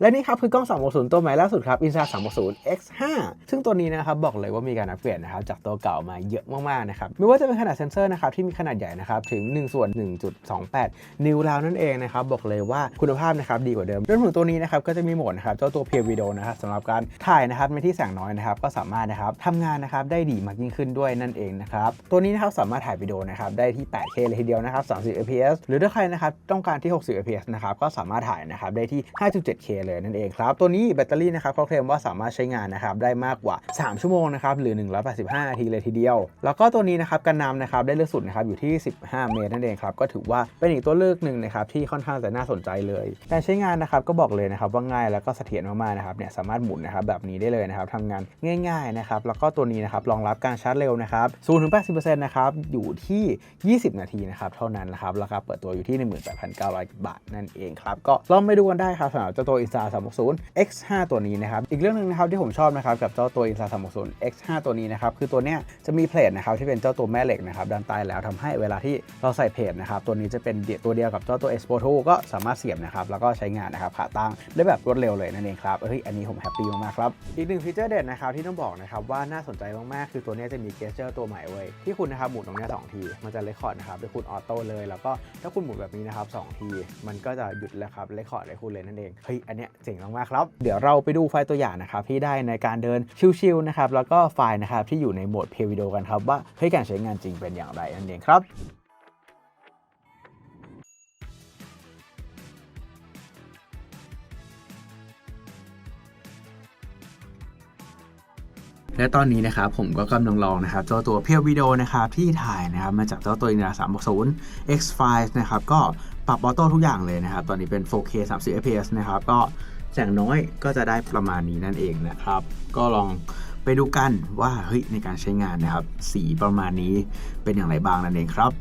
และนี่ครับคือกล้อง360 ตัวใหม่ล่าสุดครับ Insta 360 X5 ซึ่งตัวนี้นะครับบอกเลยว่ามีการอัปเกรดนะครับจากตัวเก่ามาเยอะมากๆนะครับไม่ว่าจะเป็นขนาดเซนเซอร์นะครับที่มีขนาดใหญ่นะครับถึง1ส่วน1.28 นิ้วแล้วนั่นเองนะครับบอกเลยว่าคุณภาพนะครับดีกว่าเดิมรวมถึงตัวนี้นะครับก็จะมีโหมดนะครับเจ้าตัวเพียวิดีโอนะครับสำหรับการถ่ายนะครับในที่แสงน้อยนะครับก็สามารถนะครับทำงานนะครับได้ดีมากยิ่งขึ้นด้วยนั่นเองนะครับตัวนี้นะครับสามารถถ่ายวิดีโอนะครับได้ที่ 8K เลยทีเดียวนะครับ30 fps หรือถ้าใครนะครับต้องการที่ 60 fps นะครับก็สามารถถ่ายนะครับได้ที่ 5.7K เลยนั่นเองครับ ตัวนี้แบตเตอรี่นะครับเขาเคลมว่าสามารถใช้งานนะครับได้มากกว่า 3 ชั่วโมงนะครับหรือ 185นาทีเลยทีเดียว แล้วก็ตัวนี้นะครับกันน้ำนะครับได้เลือกสุดนะครับอยู่ที่ 15 เมตรนั่นเองครับก็ถือว่าเป็นอีกตัวเลือกหนึ่งนะครับที่ค่อนข้างจะน่าสนใจเลยการใช้งานนะครับก็บอกเลยนะครับว่าง่ายแล้วก็เสถียรมากๆนะครับเนี่ยสามารถหมุนนะครับแบบนี้ได้เลยนะครับทำงานง่าย ๆนะครับ แล้วก็ตัวนี้นะครับรองรับการชาร์จเร็วนะครับ0-80%นะครับอยู่ที่ 20 นาทีนะครับเท่านั้นนะครับราคาเปิดตัวอยู่ที่ 18,900 บาทนั่นเองครับก็ลองไปดูกันได้ครับสำหรับเจ้าตัว Insta 360 X5 ตัวนี้นะครับ อีกเรื่องหนึ่งนะครับที่ผมชอบนะครับกับเจ้าตัว Insta 360 X5 ตัวนี้นะครับ คือตัวเนี้ยจะมีเพลทนะครับที่เป็นเจ้าตัวแม่เหล็กนะครับด้านใต้แล้วทำให้เวลาที่เราใส่เพลทนะครับตัวนี้จะเป็นตัวเดียวกับเจ้าตัว Expo 2ก็สามารถเสียบนะครับแล้วก็ใช้งานนะครับขาตั้งได้แบบรวดเร็วเลยนั่นเองครับเฮ้ยอันนี้ผมแฮปปี้มากๆครับอีกหนึ่งฟีเจอร์เด่นนะครับที่ต้องบอกนะครับว่าน่าสนใจมากๆคือตัวเนี้ยจะมีเกสเจอร์ตัวใหม่เว้ยที่คุณนะครับหมุนตรงเนี้ยสองทีมันจะเลคคอร์ดนะครับให้คุณออโต้เลย แล้วก็ถ้าคุณหมุนแบบนี้นะครับสองที มันก็จะหยุดแล้วครับเลคคอร์ดให้คุณเลยนั่นเองเฮ้ยอันเนี่ยเจ๋งมากๆครับ เดี๋ยวเราไปดูไฟล์ตัวอย่างนะครับที่ได้ในการเดินชิลๆนะครับแล้วก็ไฟล์นะครับที่อยู่ในโหมดเพย์วิดีโอกันครับว่าเฮ้ยการใช้งานจริงเป็นอย่างไรนั่นเองครับ และตอนนี้นะครับผมก็กำลังลองนะครับเจ้าตัวเพียววิดีโอนะครับที่ถ่ายนะครับมาจากเจ้าตัวอินดาสามบกศูนย์ X5 นะครับก็ปรับออโต้ทุกอย่างเลยนะครับ ตอนนี้เป็น 4K 30 fps นะครับก็แสงน้อยก็จะได้ประมาณนี้นั่นเองนะครับ ก็ลองไปดูกันว่าเฮ้ยในการใช้งานนะครับ สีประมาณนี้เป็นอย่างไรบ้างนั่นเองครับ